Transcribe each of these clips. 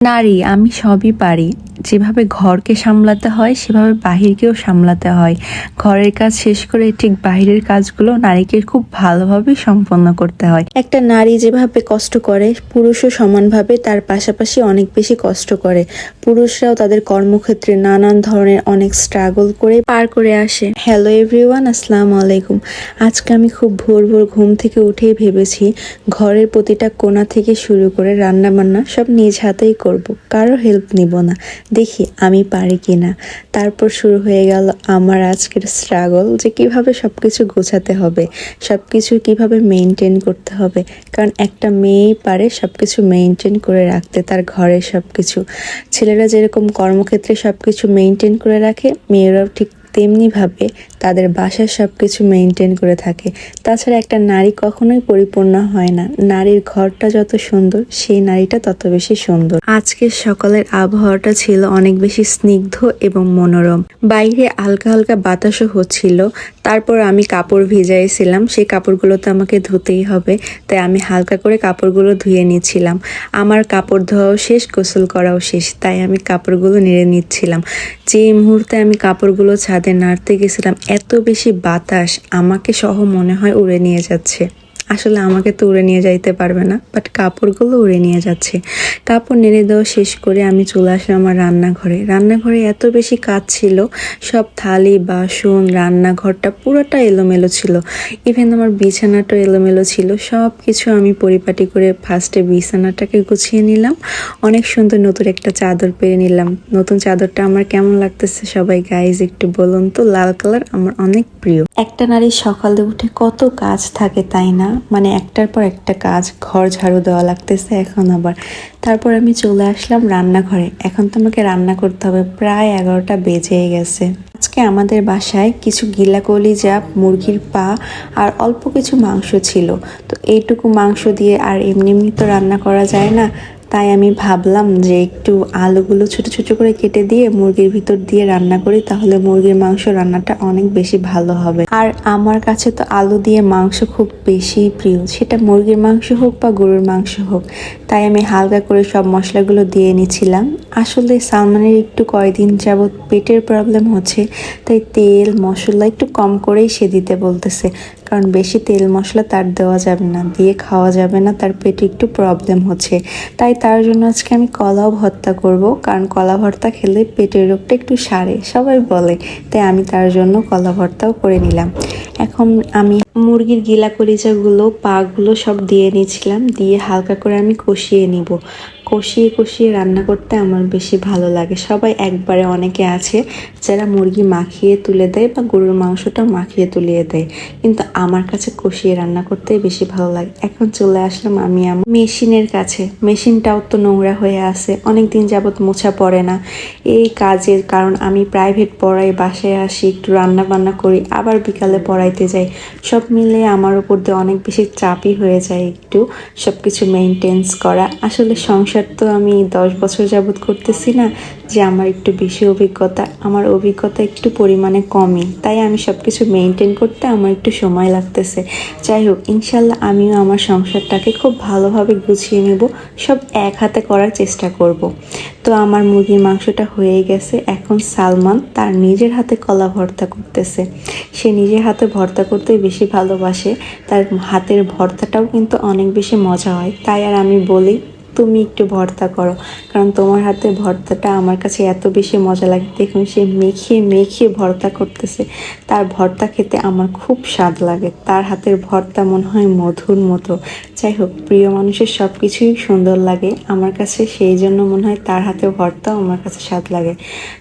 নারী আমি সবই পারি। যেভাবে ঘরকে সামলাতে হয়, সেভাবে বাহিরকেও সামলাতে হয়। ঘরের কাজ শেষ করে ঠিক বাহিরের কাজগুলো নারীকে খুব ভালোভাবে সম্পন্ন করতে হয়। একটা নারী যেভাবে কষ্ট করে, পুরুষও সমানভাবে তার পাশাপাশি অনেক বেশি কষ্ট করে। পুরুষরাও তাদের কর্মক্ষেত্রে নানান ধরনের অনেক স্ট্রাগল করে পার করে আসে। হ্যালো এভরিওয়ান আসসালামু আলাইকুম। আজকে আমি খুব ভোর ভোর ঘুম থেকে উঠেই ভেবেছি, ঘরের প্রতিটা কোণা থেকে শুরু করে রান্না বান্না সব নিজ হাতেই করব। কারও হেল্প নিব না। দেখি আমি পারি কি না তারপর শুরু হয়ে গেল আমার আজকের স্ট্রাগল যে কীভাবে সব কিছু গোছাতে হবে সব কিছু কীভাবে মেনটেন করতে হবে। কারণ একটা মেয়েই পারে সব কিছু মেনটেন করে রাখতে, তার ঘরে সব কিছু ছেলেরা যেরকম কর্মক্ষেত্রে সব কিছু মেনটেন করে রাখে, মেয়েরাও ঠিক তেমনিভাবে তাদের বাসার সব কিছু মেনটেন করে থাকে। তাছাড়া একটা নারী কখনোই পরিপূর্ণ হয় না। নারীর ঘরটা যত সুন্দর, সেই নারীটা তত বেশি সুন্দর। আজকের সকালের আবহাওয়াটা ছিল অনেক বেশি স্নিগ্ধ এবং মনোরম। বাইরে হালকা হালকা বাতাসও হচ্ছিল। তারপর আমি কাপড় ভিজাইছিলাম। সেই কাপড়গুলো তো আমাকে ধুতেই হবে। তাই আমি হালকা করে কাপড়গুলো ধুয়ে নিচ্ছিলাম। আমার কাপড় ধোয়াও শেষ, গোসল করাও শেষ। তাই আমি কাপড়গুলো নেড়ে নিচ্ছিলাম। যে মুহূর্তে আমি কাপড়গুলো ছাদে নাড়তে গেছিলাম এত বেশি বাতাস আমাকে সহ মনে হয় উড়ে নিয়ে যাচ্ছে। আসলে আমাকে তো উড়ে নিয়ে যাইতে পারবে না বাট কাপড়গুলো উড়ে নিয়ে যাচ্ছে। কাপড় নেড়ে দেওয়া শেষ করে আমি চলে আসলাম আমার রান্নাঘরে। রান্নাঘরে এত বেশি কাজ ছিল, সব থালি, বাসন, রান্নাঘরটা পুরোটা এলোমেলো ছিল। ইভেন আমার বিছানাটাও এলোমেলো ছিল সব কিছু আমি পরিপাটি করে ফার্স্টে বিছানাটাকে গুছিয়ে নিলাম। অনেক সুন্দর নতুন একটা চাদর পেরে নিলাম। নতুন চাদরটা আমার কেমন লাগতেছে সবাই গাইজ একটু বলুন তো, লাল কালার আমার অনেক প্রিয়। একটা নারীর সকালে উঠে কত কাজ থাকে, তাই না? মানে একটার পর একটা কাজ, ঘর ঝাড়ু দেওয়া লাগতেছে এখন আবার। তারপর আমি চলে আসলাম রান্নাঘরে। এখন তো আমাকে রান্না করতে হবে, প্রায় এগারোটা বেজে গেছে। আজকে আমাদের বাসায় কিছু গিলা কলিজা মুরগির পা আর অল্প কিছু মাংস ছিল। তো এইটুকু মাংস দিয়ে আর এমনি এমনি তো রান্না করা যায় না? তাই আমি ভাবলাম যে একটু আলুগুলো ছোট ছোট করে কেটে দিয়ে মুরগির ভিতর দিয়ে রান্না করি, তাহলে মুরগির মাংস রান্নাটা অনেক বেশি ভালো হবে। আর আমার কাছে তো আলু দিয়ে মাংস খুব বেশি প্রিয়। সেটা মুরগির মাংস হোক বা গরুর মাংস হোক, তাই আমি হালকা করে সব মশলাগুলো দিয়ে নিছিলাম আসলে সালমানের একটু কয়দিন যাবৎ পেটের প্রবলেম হচ্ছে, তাই তেল, মশলা একটু কম করেই সে দিতে বলতেছে। কারণ বেশি তেল মশলা তার দেওয়া যাবে না, দিয়ে খাওয়া যাবে না, তার পেটে একটু প্রবলেম হচ্ছে। তাই তার জন্য আজকে আমি কলা ভর্তা করব, কারণ কলা ভর্তা খেলে পেটের রোগটা একটু সারে, সবাই বলে। তাই আমি তার জন্য কলা ভর্তাও করে নিলাম। এখন আমি মুরগির গিলা কলিজাগুলো, পাগুলো সব দিয়ে নিয়েছিলাম, দিয়ে হালকা করে আমি কষিয়ে নিব। কষিয়ে কষিয়ে রান্না করতে আমার বেশি ভালো লাগে। সবাই একবারে অনেকে আছে যারা মুরগি মাখিয়ে তুলে দেয় বা গরুর মাংসটা মাখিয়ে তুলিয়ে দেয়। কিন্তু আমার কাছে কষিয়ে রান্না করতে বেশি ভালো লাগে। এখন চলে আসলাম আমি আমার মেশিনের কাছে। মেশিনটাও তো নোংরা হয়ে আছে অনেক দিন যাবত মোছা পড়ে না। এই কাজের কারণ আমি প্রাইভেট পড়াই বাসায় আসি, একটু রান্না বান্না করি, আবার বিকালে পড়াইতে যাই। সব মিলে আমার উপর দিয়ে অনেক বেশি চাপই হয়ে যায় একটু সব কিছু মেনটেন্স করা। আসলে সংসার তো আমি দশ বছর যাবৎ করতেছি না যে আমার একটু বেশি অভিজ্ঞতা, আমার অভিজ্ঞতা একটু পরিমাণে কমই। তাই আমি সব কিছু মেনটেন করতে আমার একটু সময় লাগতেছে। যাই হোক, ইনশাল্লাহ আমিও আমার সংসারটাকে খুব ভালোভাবে গুছিয়ে নেব, সব এক হাতে করার চেষ্টা করব। তো আমার মুরগির মাংসটা হয়ে গেছে, এখন সালমান তার নিজের হাতে কলা ভর্তা করতেছে। সে নিজের হাতে ভর্তা করতে বেশি ভালোবাসে, তার হাতের ভর্তাটাও কিন্তু অনেক বেশি মজা হয়। তাই আর আমি বলি তুমি একটু ভর্তা করো। কারণ তোমার হাতে ভর্তাটা আমার কাছে এত বেশি মজা লাগে। দেখুন সে মেখিয়ে মেখিয়ে ভর্তা করতেছে। তার ভর্তা খেতে আমার খুব স্বাদ লাগে। তার হাতের ভর্তা মনে হয় মধুর মতো। যাই হোক, প্রিয় মানুষের সব কিছুই সুন্দর লাগে। আমার কাছে সেই জন্য মনে হয় তার হাতের ভর্তাও আমার কাছে স্বাদ লাগে।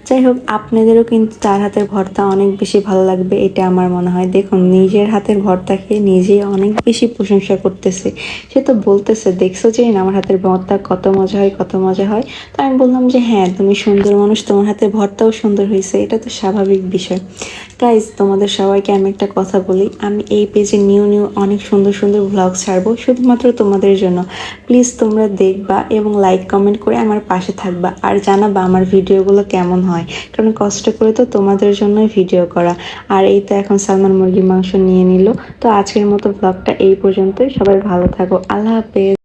যাই হোক, আপনাদেরও কিন্তু তার হাতের ভর্তা অনেক বেশি ভালো লাগবে, এটা আমার মনে হয়। দেখুন, নিজের হাতের ভর্তা খেয়ে নিজেই অনেক বেশি প্রশংসা করতেছে। সে তো বলতেছে, দেখছ যে আমার হাতের ভর্তা কত মজা হয়, কত মজা হয়। তো আমি বললাম যে হ্যাঁ তুমি সুন্দর মানুষ, তোমার হাতে ভর্তাও সুন্দর হয়েছে। এটা তো স্বাভাবিক বিষয়। গাইজ তোমাদের সবাইকে আমি একটা কথা বলি, আমি এই পেজে নিউ নিউ অনেক সুন্দর সুন্দর ভ্লগ ছাড়বো, শুধুমাত্র তোমাদের জন্য। প্লিজ তোমরা দেখবা এবং লাইক কমেন্ট করে আমার পাশে থাকবা আর জানাবা আমার ভিডিওগুলো কেমন হয়। কারণ কষ্ট করে তো তোমাদের জন্যই ভিডিও করা। আর এই তো এখন সালমান মুরগির মাংস নিয়ে নিল। তো আজকের মতো ব্লগটা এই পর্যন্তই। সবাই ভালো থাকো। আল্লাহ হাফেজ।